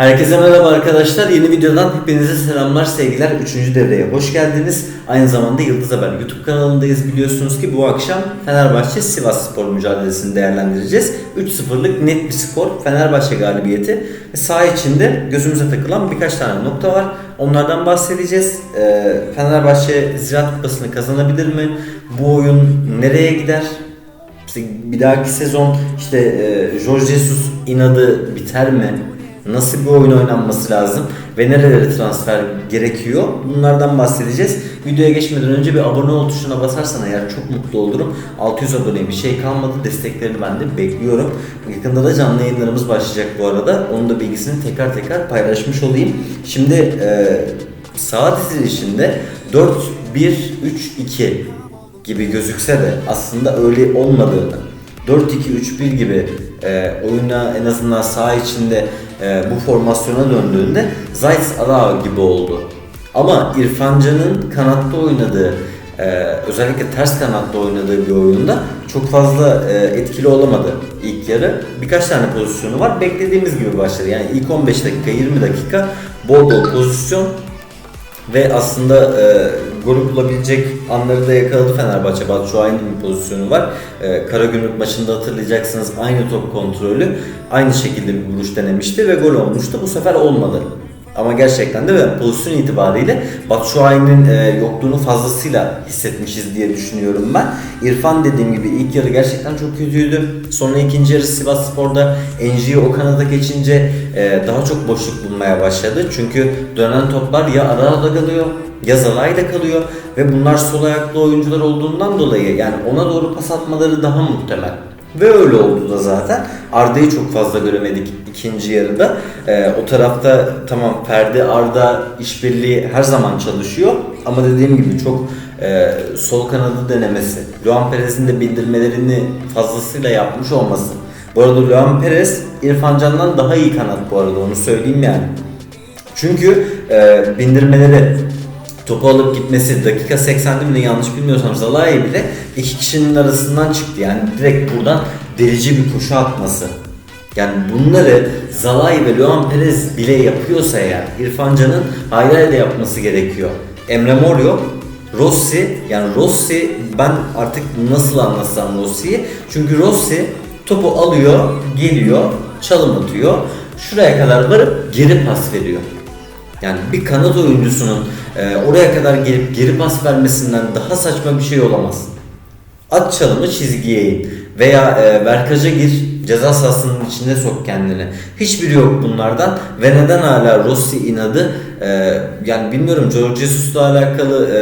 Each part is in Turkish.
Herkese merhaba arkadaşlar. Yeni videodan hepinize selamlar, sevgiler. Üçüncü devreye hoş geldiniz. Aynı zamanda Yıldız Haber YouTube kanalındayız. Biliyorsunuz ki bu akşam Fenerbahçe Sivas Spor mücadelesini değerlendireceğiz. 3-0'lık net bir skor Fenerbahçe galibiyeti. Ve saha içinde gözümüze takılan birkaç tane nokta var. Onlardan bahsedeceğiz. Ee, Fenerbahçe Ziraat Kupası'nı kazanabilir mi? Bu oyun nereye gider? Bir dahaki sezon işte e, Jorge Jesus inadı biter mi? Nasıl bir oyun oynanması lazım ve nerelere transfer gerekiyor? Bunlardan bahsedeceğiz. Videoya geçmeden önce bir abone ol tuşuna basarsan eğer çok mutlu olurum. 600 aboneye bir şey kalmadı. Desteklerini ben de bekliyorum. Yakında da canlı yayınlarımız başlayacak bu arada. Onun da bilgisini tekrar tekrar paylaşmış olayım. Şimdi e, saat dizilişinde 4 1 3 2 gibi gözükse de aslında öyle olmadığını 4-2-3-1 gibi e, oyuna en azından saha içinde e, bu formasyona döndüğünde Zayt Arao gibi oldu. Ama İrfan Can'ın kanatta oynadığı e, özellikle ters kanatta oynadığı bir oyunda çok fazla e, etkili olamadı ilk yarı. Birkaç tane pozisyonu var. Beklediğimiz gibi başladı. Yani ilk 15 dakika 20 dakika bol bol pozisyon ve aslında e, golü bulabilecek anları da yakaladı Fenerbahçe. Batshuayi'nin bir pozisyonu var. E, Karagümrük maçında hatırlayacaksınız aynı top kontrolü aynı şekilde bir vuruş denemişti ve gol olmuştu. Bu sefer olmadı. Ama gerçekten de ve pozisyon itibariyle Batshuayi'nin e, yokluğunu fazlasıyla hissetmişiz diye düşünüyorum ben. İrfan dediğim gibi ilk yarı gerçekten çok kötüydü. Sonra ikinci yarı Sivas Spor'da Enji'yi o kanada geçince e, daha çok boşluk bulmaya başladı. Çünkü dönen toplar ya Arada kalıyor ya Zalai'de kalıyor ve bunlar sol ayaklı oyuncular olduğundan dolayı yani ona doğru pas atmaları daha muhtemel. Ve öyle oldu da zaten. Arda'yı çok fazla göremedik ikinci yarıda. Ee, o tarafta tamam Ferdi Arda işbirliği her zaman çalışıyor. Ama dediğim gibi çok e, sol kanadı denemesi. Luan Perez'in de bildirmelerini fazlasıyla yapmış olması. Bu arada Luan Perez İrfan Can'dan daha iyi kanat bu arada onu söyleyeyim yani. Çünkü e, bindirmeleri topu alıp gitmesi dakika 80'de mi ne yanlış bilmiyorsam Zalai bile iki kişinin arasından çıktı. Yani direkt buradan delici bir koşu atması. Yani bunları Zalai ve Luan Perez bile yapıyorsa eğer İrfan Can'ın da yapması gerekiyor. Emre Mor yok. Rossi yani Rossi ben artık nasıl anlatsam Rossi'yi çünkü Rossi topu alıyor geliyor çalım atıyor şuraya kadar varıp geri pas veriyor. Yani bir kanat oyuncusunun e, oraya kadar gelip geri pas vermesinden daha saçma bir şey olamaz. At çalımı çizgiye in veya e, verkaja gir ceza sahasının içinde sok kendini. Hiçbiri yok bunlardan ve neden hala Rossi inadı e, yani bilmiyorum George Jesus'la alakalı e,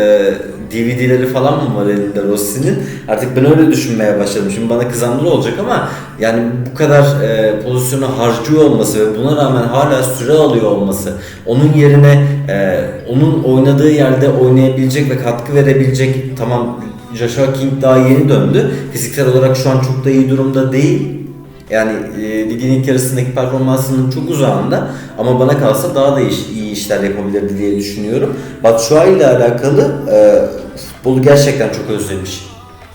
DVD'leri falan mı var elinde Rossi'nin? Artık ben öyle düşünmeye başladım. Şimdi bana kızanlar olacak ama yani bu kadar e, pozisyonu harcıyor olması ve buna rağmen hala süre alıyor olması, onun yerine e, onun oynadığı yerde oynayabilecek ve katkı verebilecek tamam Joshua King daha yeni döndü. Fiziksel olarak şu an çok da iyi durumda değil. Yani e, ligin ilk yarısındaki performansının çok uzağında ama bana kalsa daha da iş, iyi işler yapabilirdi diye düşünüyorum. Batshuayi ile alakalı e, futbolu gerçekten çok özlemiş.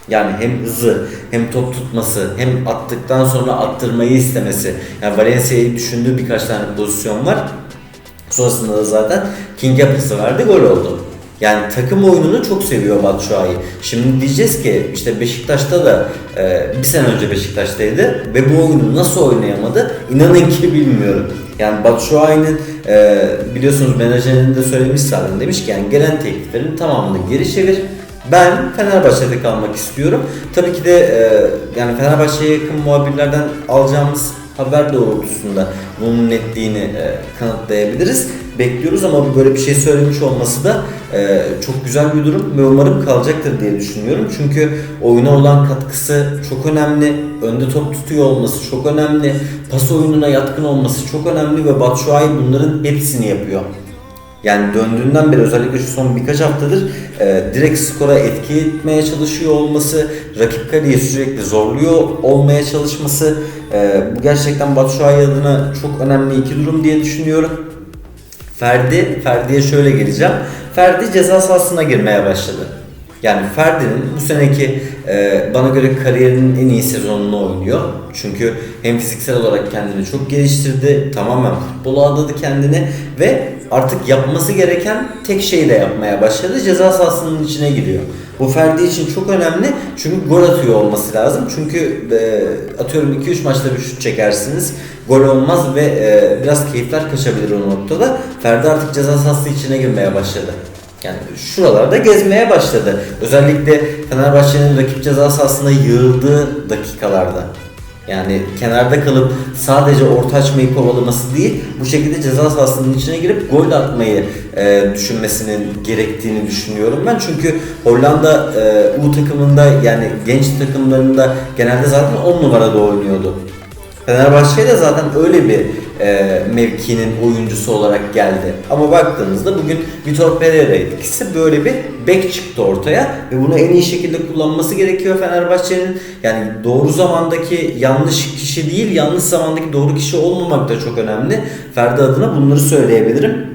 Yani hem hızı, hem top tutması, hem attıktan sonra attırmayı istemesi. Yani Valencia'yı düşündüğü birkaç tane pozisyon var. Sonrasında da zaten King yapısı verdi, gol oldu. Yani takım oyununu çok seviyor Batshuayi. Şimdi diyeceğiz ki işte Beşiktaş'ta da e, bir sene önce Beşiktaş'taydı ve bu oyunu nasıl oynayamadı inanın ki bilmiyorum. Yani Batshuayi'nin e, biliyorsunuz menajerinin de söylemiş zaten demiş ki yani gelen tekliflerin tamamını geri çevir. Ben Fenerbahçe'de kalmak istiyorum. Tabii ki de e, yani Fenerbahçe'ye yakın muhabirlerden alacağımız haber doğrultusunda bunun netliğini e, kanıtlayabiliriz. Bekliyoruz ama böyle bir şey söylemiş olması da e, çok güzel bir durum ve umarım kalacaktır diye düşünüyorum. Çünkü oyuna olan katkısı çok önemli. Önde top tutuyor olması çok önemli. Pas oyununa yatkın olması çok önemli ve Batshuayi bunların hepsini yapıyor. Yani döndüğünden beri özellikle şu son birkaç haftadır e, direkt skora etki etmeye çalışıyor olması, rakip kaleyi sürekli zorluyor olmaya çalışması e, bu gerçekten Batshuayi adına çok önemli iki durum diye düşünüyorum. Ferdi, Ferdi'ye şöyle geleceğim. Ferdi ceza sahasına girmeye başladı. Yani Ferdi'nin bu seneki e, bana göre kariyerinin en iyi sezonunu oynuyor. Çünkü hem fiziksel olarak kendini çok geliştirdi, tamamen futbola adadı kendini ve artık yapması gereken tek şeyi de yapmaya başladı. Ceza sahasının içine giriyor. Bu Ferdi için çok önemli çünkü gol atıyor olması lazım. Çünkü e, atıyorum 2-3 maçta bir şut çekersiniz. Gol olmaz ve e, biraz keyifler kaçabilir o noktada. Ferdi artık ceza sahası içine girmeye başladı. Yani şuralarda gezmeye başladı. Özellikle Fenerbahçe'nin rakip ceza sahasına yığıldığı dakikalarda. Yani kenarda kalıp sadece orta açmayı kovalaması değil, bu şekilde ceza sahasının içine girip gol atmayı e, düşünmesinin gerektiğini düşünüyorum ben. Çünkü Hollanda e, U takımında yani genç takımlarında genelde zaten 10 numarada oynuyordu. Fenerbahçe de zaten öyle bir e, mevkinin oyuncusu olarak geldi. Ama baktığınızda bugün Vitor Pereira ikisi böyle bir bek çıktı ortaya ve bunu en iyi şekilde kullanması gerekiyor Fenerbahçe'nin. Yani doğru zamandaki yanlış kişi değil, yanlış zamandaki doğru kişi olmamak da çok önemli. Ferdi adına bunları söyleyebilirim.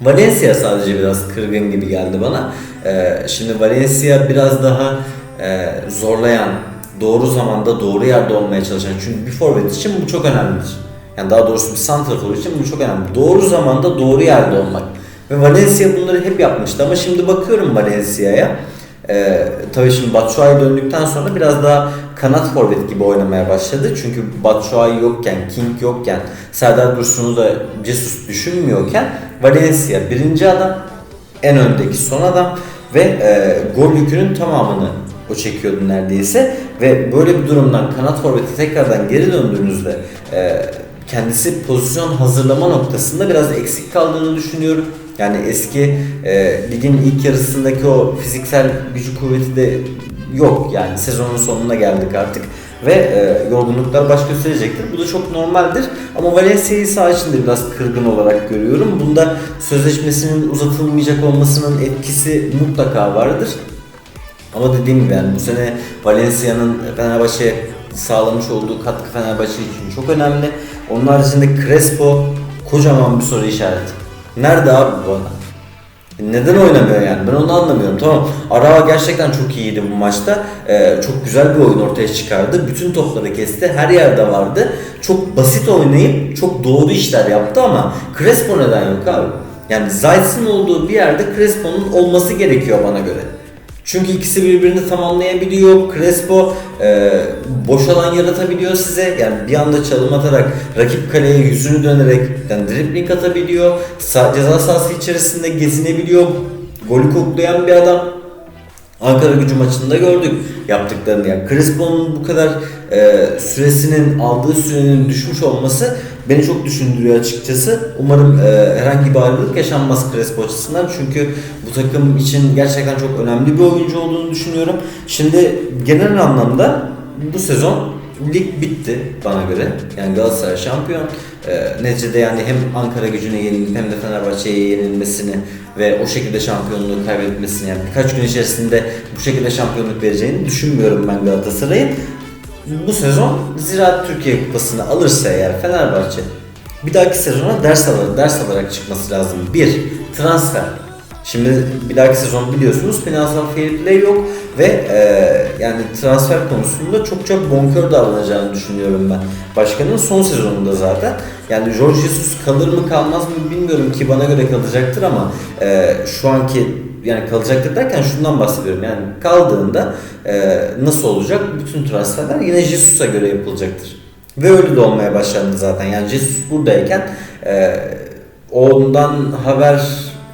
Valencia sadece biraz kırgın gibi geldi bana. Ee, şimdi Valencia biraz daha e, zorlayan, doğru zamanda doğru yerde olmaya çalışan. Çünkü bir forvet için bu çok önemlidir. Yani daha doğrusu bir santrafor için bu çok önemli. Doğru zamanda doğru yerde olmak. Ve Valencia bunları hep yapmıştı ama şimdi bakıyorum Valencia'ya. Ee, tabii şimdi Batshuayi döndükten sonra biraz daha kanat forvet gibi oynamaya başladı. Çünkü Batshuayi yokken, King yokken, Serdar Dursun'u da Jesus düşünmüyorken Valencia birinci adam, en öndeki son adam ve e, gol yükünün tamamını o çekiyordu neredeyse ve böyle bir durumdan kanat forveti tekrardan geri döndüğünüzde e, kendisi pozisyon hazırlama noktasında biraz eksik kaldığını düşünüyorum. Yani eski e, ligin ilk yarısındaki o fiziksel gücü kuvveti de yok yani sezonun sonuna geldik artık ve e, yorgunluklar baş gösterecektir. Bu da çok normaldir ama Valencia'yı sağ içinde biraz kırgın olarak görüyorum. Bunda sözleşmesinin uzatılmayacak olmasının etkisi mutlaka vardır. Ama dediğim gibi yani bu sene Valencia'nın Fenerbahçe sağlamış olduğu katkı Fenerbahçe için çok önemli. Onun haricinde Crespo kocaman bir soru işareti. Nerede abi bu adam? Neden oynamıyor yani? Ben onu anlamıyorum. Tamam. Arao gerçekten çok iyiydi bu maçta. Ee, çok güzel bir oyun ortaya çıkardı. Bütün topları kesti. Her yerde vardı. Çok basit oynayıp çok doğru işler yaptı ama Crespo neden yok abi? Yani Zayt'sın olduğu bir yerde Crespo'nun olması gerekiyor bana göre. Çünkü ikisi birbirini tamamlayabiliyor. Crespo e, boş alan yaratabiliyor size. Yani bir anda çalım atarak rakip kaleye yüzünü dönerek yani dribbling atabiliyor. Sa- ceza sahası içerisinde gezinebiliyor. Golü koklayan bir adam. Ankara gücü maçında gördük yaptıklarını. Yani Crespo'nun bu kadar e, süresinin aldığı sürenin düşmüş olması beni çok düşündürüyor açıkçası. Umarım e, herhangi bir ayrılık yaşanmaz Crespo açısından. Çünkü bu takım için gerçekten çok önemli bir oyuncu olduğunu düşünüyorum. Şimdi genel anlamda bu sezon lig bitti bana göre. Yani Galatasaray şampiyon. E, neticede yani hem Ankara gücüne yenilip hem de Fenerbahçe'ye yenilmesini ve o şekilde şampiyonluğu kaybetmesini yani birkaç gün içerisinde bu şekilde şampiyonluk vereceğini düşünmüyorum ben Galatasaray'ın. Bu sezon Ziraat Türkiye Kupası'nı alırsa eğer Fenerbahçe bir dahaki sezona ders alarak, ders alarak çıkması lazım. Bir, transfer. Şimdi bir dahaki sezon biliyorsunuz finansal fair play yok ve e, yani transfer konusunda çokça bonkör davranacağını düşünüyorum ben. Başkanın son sezonunda zaten. Yani George Jesus kalır mı kalmaz mı bilmiyorum ki bana göre kalacaktır ama e, şu anki yani kalacaktır derken şundan bahsediyorum. Yani kaldığında e, nasıl olacak? Bütün transferler yine Jesus'a göre yapılacaktır. Ve öyle de olmaya başlandı zaten. Yani Jesus buradayken e, ondan haber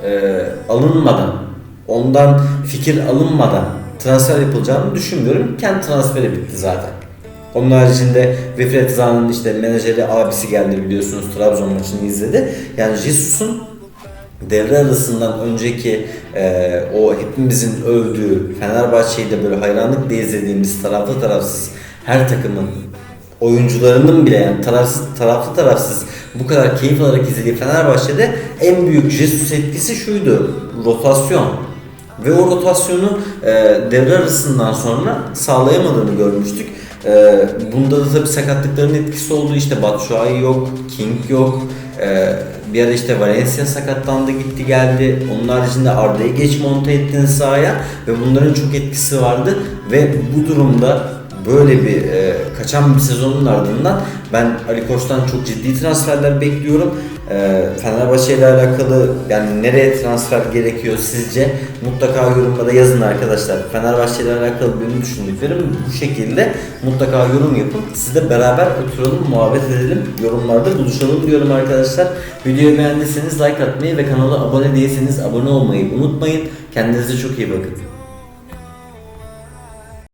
e, alınmadan, ondan fikir alınmadan transfer yapılacağını düşünmüyorum. Kent transferi bitti zaten. Onun haricinde Wilfried Zahn'ın işte menajeri abisi geldi biliyorsunuz Trabzon maçını izledi. Yani Jesus'un devre arasından önceki e, o hepimizin övdüğü Fenerbahçe'yi de böyle hayranlıkla izlediğimiz taraflı tarafsız her takımın oyuncularının bile yani tarafsız, taraflı tarafsız bu kadar keyif alarak izlediği Fenerbahçe'de en büyük Jesus etkisi şuydu. Rotasyon. Ve o rotasyonu e, devre arasından sonra sağlayamadığını görmüştük. Ee, bunda da tabii sakatlıkların etkisi oldu. İşte Batshuayi yok, King yok. Ee, bir ara işte Valencia sakatlandı gitti geldi. Onun haricinde Arda'yı geç monte ettin sahaya ve bunların çok etkisi vardı ve bu durumda böyle bir e, kaçan bir sezonun ardından ben Ali Koç'tan çok ciddi transferler bekliyorum. E, Fenerbahçe ile alakalı yani nereye transfer gerekiyor sizce? Mutlaka yorumlara yazın arkadaşlar. Fenerbahçe ile alakalı benim düşündüklerim bu şekilde. Mutlaka yorum yapın. Siz de beraber oturalım, muhabbet edelim. Yorumlarda buluşalım diyorum arkadaşlar. Videoyu beğendiyseniz like atmayı ve kanala abone değilseniz abone olmayı unutmayın. Kendinize çok iyi bakın.